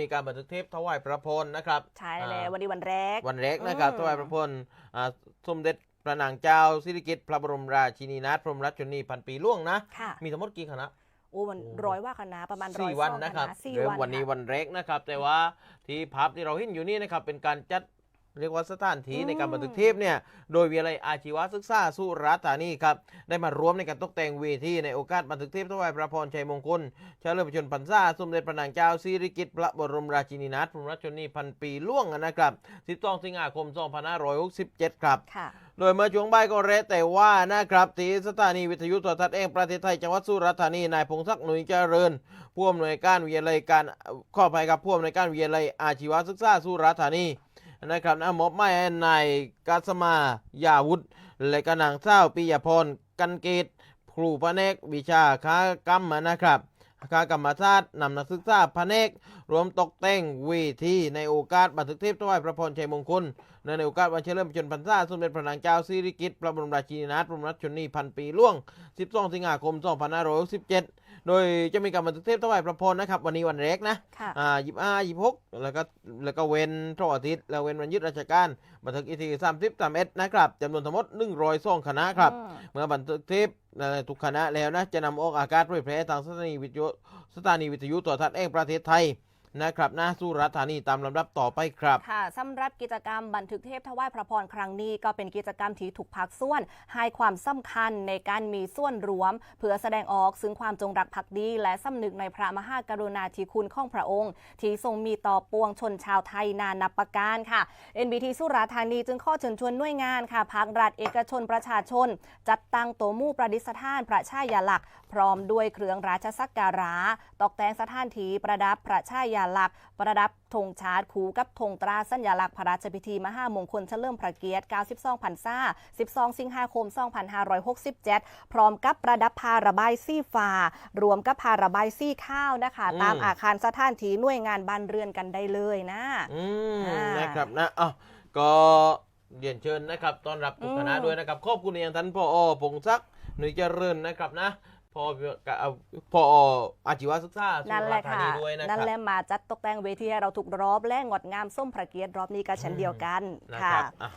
มีการบันทึกเทปถวายพระพรนะครับ ใช่แล้วอ่าวันนี้วันแรก วันแรกนะครับอืมถวายพระพรอ่าสมเด็จพระนางเจ้าสิริกิติ์พระบรมราชินีนาถพระบรมราชชนนีพันปีล่วงนะค่ะมีทั้งหมดกี่คณะโอ้มันโอ้ร้อยว่าคณะประมาณร้อยสี่วันสองนะครับสี่เริ่มวันวันนี้ค่ะวันแรกนะครับ แต่ว่าที่พับที่เราเห็นอยู่นี่นะครับเป็นการจัด เรียกว่าสถานที่อืมในการบันทึกเทปเนี่ย โดยวิทยาลัยอาชีวศึกษาสุราษฎร์ธานีครับ ได้มารวมในการตกแต่งเวทีในโอกาสบันทึกเทปถวายพระพรชัยมงคลเฉลิมพระชนมพรรษาสมเด็จพระนางเจ้าสิริกิติ์พระบรมราชินีนาถพระบรมราชชนนีพันปีล่วงนะครับ 12 สิงหาคม 2567 ครับค่ะโดยเมื่อช่วงบ่ายก็เรแต่ว่านะครับที่สถานีวิทยุโทรทัศน์เองประเทศไทยจังหวัดสุราษฎร์ธานีนายพงศักดิ์หนุยเจริญผู้อำนวยการวิทยาลัยการข้อภัยกับผู้อำนวยการวิทยาลัยอาชีวศึกษาสุราษฎร์ธานี นะครับนะมอบไม้นายกัสมายาวุฒิและก็นางเศร้าปิยพรกันเกตครูแผนกวิชาค้ากรรมนะครับ ค้ากรรมศาสตร์นำนักศึกษาแผนกรวมตกแต่งเวทีในโอกาสบันทึกเทปถวายพระพรชัยมงคลเนื่องในโอกาสวันเฉลิมพระชนมพรรษาสมเด็จพระนางเจ้าสิริกิติ์พระบรมราชินีนาถพระบรมราชชนนีพันปีล่วง 12 สิงหาคม 2567 โดยจะมีการบันทึกเทปถวายพระพรนะครับ วันนี้วันแรกนะค่ะอ่ายี่ห้ายี่หกแล้วก็แล้วก็เว้นเสาร์อาทิตย์แล้วเว้นวันหยุดราชการบันทึกอีกทีสามสิบสามเอ็ดนะครับจำนวนทั้งหมด102คณะครับอืมเมื่อบันทึกเทปใน ทุกคณะแล้วนะจะนำออกอากาศเผยแพร่ทางสถานีวิทยุสถานีวิทยุโทรทัศน์แห่งประเทศไทย นะครับนะสุราษฎร์ธานีตามลำดับต่อไปครับ ค่ะสำหรับกิจกรรมบันทึกเทพถวายพระพรครั้งนี้ก็เป็นกิจกรรมที่ถูกพักส่วน ให้ความสำคัญในการมีส่วนรวม เพื่อแสดงออกซึ่งความจงรักภักดี และสำนึกในพระมหากรุณาธิคุณของพระองค์ ที่ทรงมีต่อปวงชนชาวไทยนานับประการค่ะ NBT สุราษฎร์ธานีจึงข้อเชิญชวนหน่วยงานค่ะภาครัฐเอกชนประชาชน จัดตั้งโตวมู่ประดิษฐานพระชายาลักษณ์พร้อมด้วยเครื่องราชสักการะ ตกแต่งสถานที่ประดับพระชายาลักษณ์ ประดับธงชาติคู่กับธงตราสัญลักษณ์พระราชพิธีมหามงคลเฉลิมพระเกียรติ 92พรรษา12 สิงหาคม 2567 พร้อมกับประดับพาระบายสีฟ้ารวมกับพาระบายสีข้าวนะคะอืมตามอาคารสถานที่หน่วยงานบ้านเรือนกันได้เลยนะอืมอ่านนะครับนะอะก็เรียนเชิญนะครับต้อนรับทุกคณะอืมด้วยนะครับขอบคุณอย่างท่านพอพงศักดิ์หนุยเจริญนะครับนะ พอเอาพออาชีวศึกษาสุนั่นแหราละษฎร์ธาค่ะนีด้วยนะคนั่นรับแหละมาจัดตกแต่งเวทีให้เราถูกรอบและงดงามส้มพระเกียรติรอบนี้ก็เช่นเดียวกันนะค่ะครับอะ